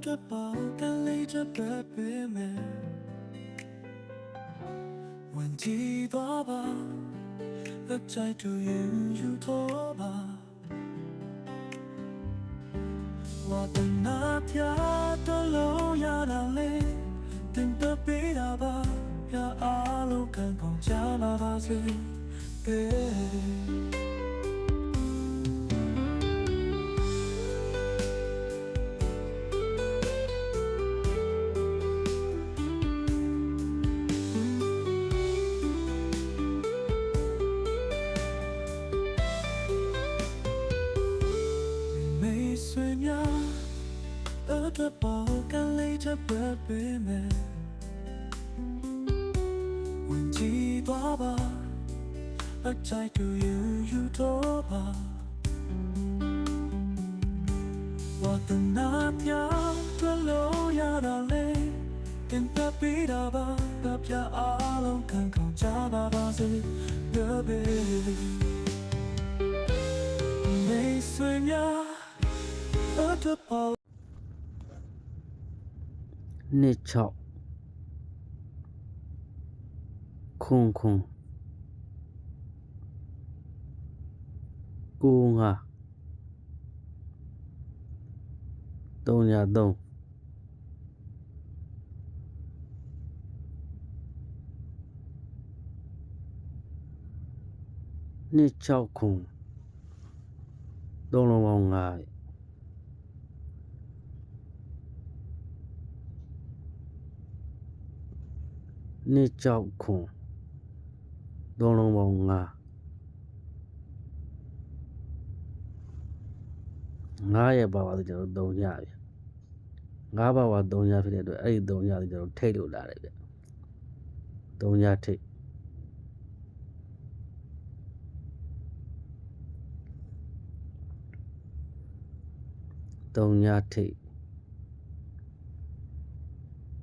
အတွက်ပါကလေးချက်ပဲပေးမယ်ဝင်ကြည့်သွားပါလက်ချိုက်တူရင်ယူတော့ပါဝတ်နာပြတော့လို့ရတာလေတင်တပေးတာပါ เธอเปิดเบมวันที่ตัวบาอาใจตัอยู่อยู่ตัวบาว่าตนาทยาตัวโลยาดาเลเป็นแบบปีดาบาแบบยาอารมณ์ขันของจ้าบาบาสิเบเบไม่สวยงามเออเธอพอ 6ခွန်ခွန်ကိုငါ303နှစ်6ခွန်သုံးလုံးပေါင်း9 နှစ်ကြောက်ခွန်သုံးလုံးပေါင်းငါငါရဲ့ပါပါဆိုကျွန်တော်၃ညဗျငါပါပါ၃ညဖြစ်တဲ့အတွက်အဲ့ဒီ၃ညဆိုကျွန်တော်ထိတ်လို့လာတယ်ဗျ၃ညထိတ်၃ညထိတ်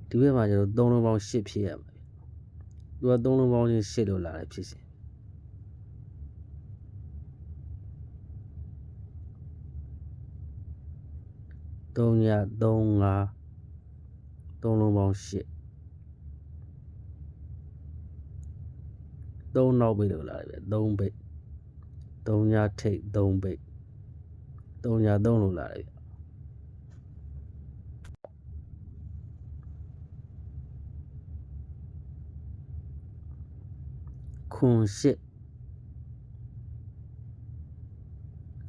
ဒီဘက်မှာကျွန်တော်၃လုံးပေါင်း၈ဖြစ်ရမှာဗျ သူက၃လုံးပေါင်းချင်း၈လို့လာတယ်ဖြစ်စဉ်3ည3 5 3လုံးပေါင်း8 3နောက်ပိတ်လို့လာတယ်ဗျ3ပိတ်3ညထိတ်3ပိတ်3ည3လို့လာတယ်ဗျ ခွန်ရှစ်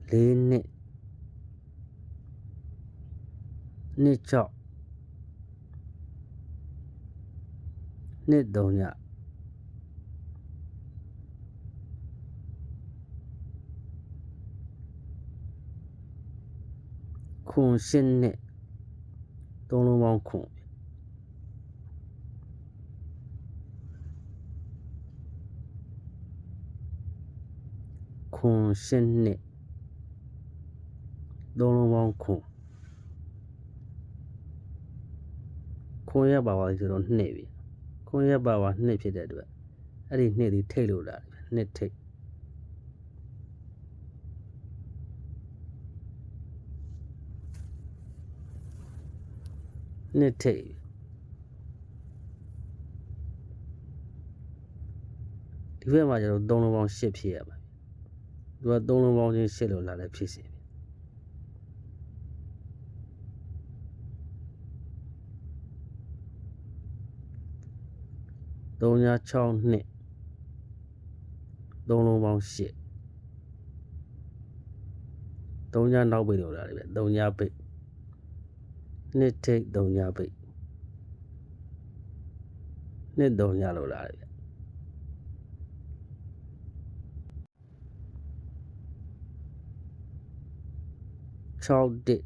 လေးနှစ်နှစ်ချောက်နှစ်သုံးညခွန်ရှစ်နှစ်သုံးလုံးပေါင်း ခွန်ခွန်ရှင်းနှစ်သုံးလုံးပေါင်းခွန်ခွန်ရပါပါဆိုတော့နှစ်ပြီခွန်ရပါပါနှစ်ဖြစ်တဲ့အတွက်အဲ့ဒီနှစ်ဒီထိတ်လို့လာတယ်နှစ်ထိတ်နှစ်ထိတ်ဒီဘက်မှာကျတော့သုံးလုံးပေါင်း၈ဖြစ်ရမှာ သူကသုံးလုံးပေါင်းချင်းရှစ်လို့လာတဲ့ဖြစ်စီပဲ3ည6နှစ်သုံးလုံးပေါင်း8 3ညနောက်ပိတ်လို့လာတယ်ဗျ3ညပိတ်နှစ်ထိတ်3ညပိတ်နှစ်3ညလို့လာတယ်ဗျ 6တစ်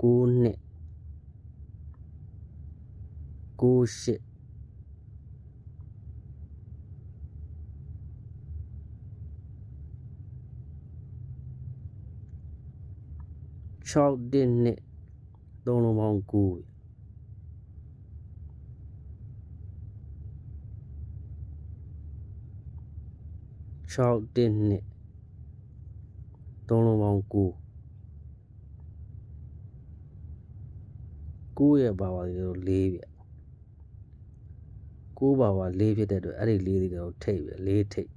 9နှစ်9ရှစ်6တစ်နှစ် သုံးလုံးပေါင်း9 6တစ်နှစ်သုံးလုံးပေါင်း9 9ရဲ့ဘာဝသည်ကျွန်တော်4ဗျ9ဘာဝ4ဖြစ်တဲ့အတွက်အဲ့ဒီ4သည်ကျွန်တော်ထိတ်ဗျ4ထိတ်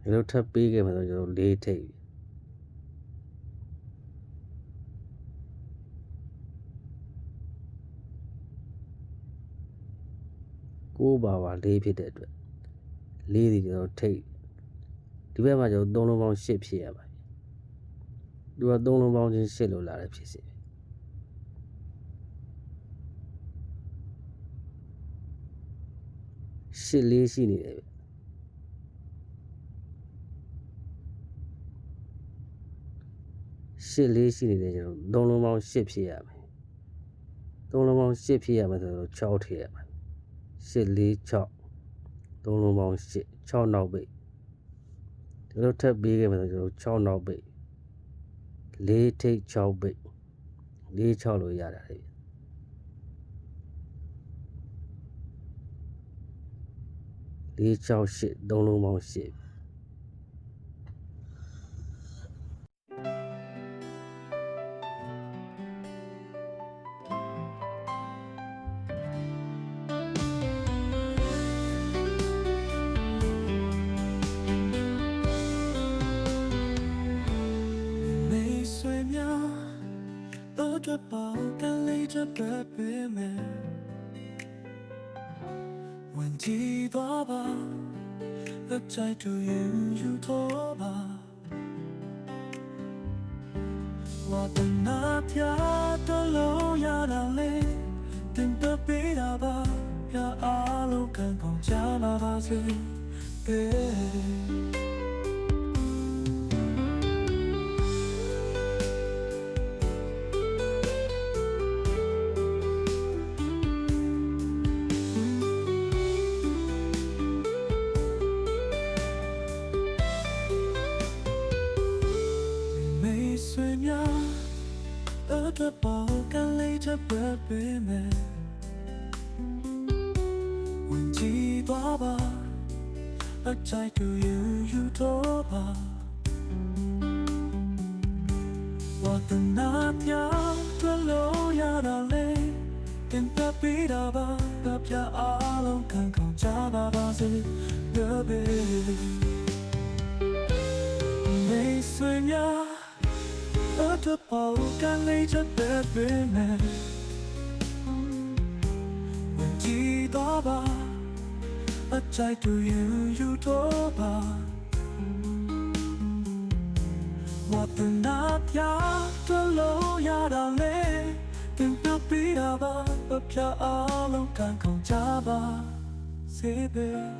ဒီလိုထပ်ပေးခဲ့မှဆိုကျွန်တော်4ထိတ်ဗျ9ဘာဝ4ဖြစ်တဲ့အတွက်4သည်ကျွန်တော်ထိတ် ဒီဘက်မှာကျွန်တော်3လုံးပေါင်း8ဖြစ်ရပါပြီသူက3လုံးပေါင်းချင်း8လို့လာတဲ့ဖြစ်စီရှစ်လေးရှိနေတယ်ဗျရှစ်လေးရှိနေတယ်ကျွန်တော်သုံးလုံးပေါင်းရှစ်ဖြစ်ရမယ်သုံးလုံးပေါင်းရှစ်ဖြစ်ရမယ်ဆိုတော့6ထည့်ရမယ်ရှစ်လေး6သုံးလုံးပေါင်းရှစ်6နောက်ပိတ် ကျွန်တော်ထပ်ပေးခဲ့မယ်ဆိုကျွန်တော်6နောက်ပိတ်၄ထိပ်6ပိတ်၄6လို့ရတာလေ၄6 8 3လုံးပေါင်း8 จะเปิดเปิดแม่วันที่บ้าบ้าและใจตัวยืนอยู่ทอบ้าว่าแต่นาพยาตะโลยาดาเลတင် the beat up ရာအလုံးခံကောင်းကြပါပါစေ Hey ပေမဲ့ဝင်ကြည့်သွားပါအချိုက်တူ you you တော့ပါဝတ်တနာပြောင်းထွက်လို့ရတာလေသင်ပြပေးတာပါပြပြအားလုံးခံကောင်းကြပါပါစေ baby မေးဆွေများ Other Paul can later be man သွားပါအကြိုက်တူရင်ယူတော့ပါဝတ်တနာပြတလို့ရတာလေသင်ပြပြရပါပပြအားလုံးကန်ကုန်ကြပါစေပဲ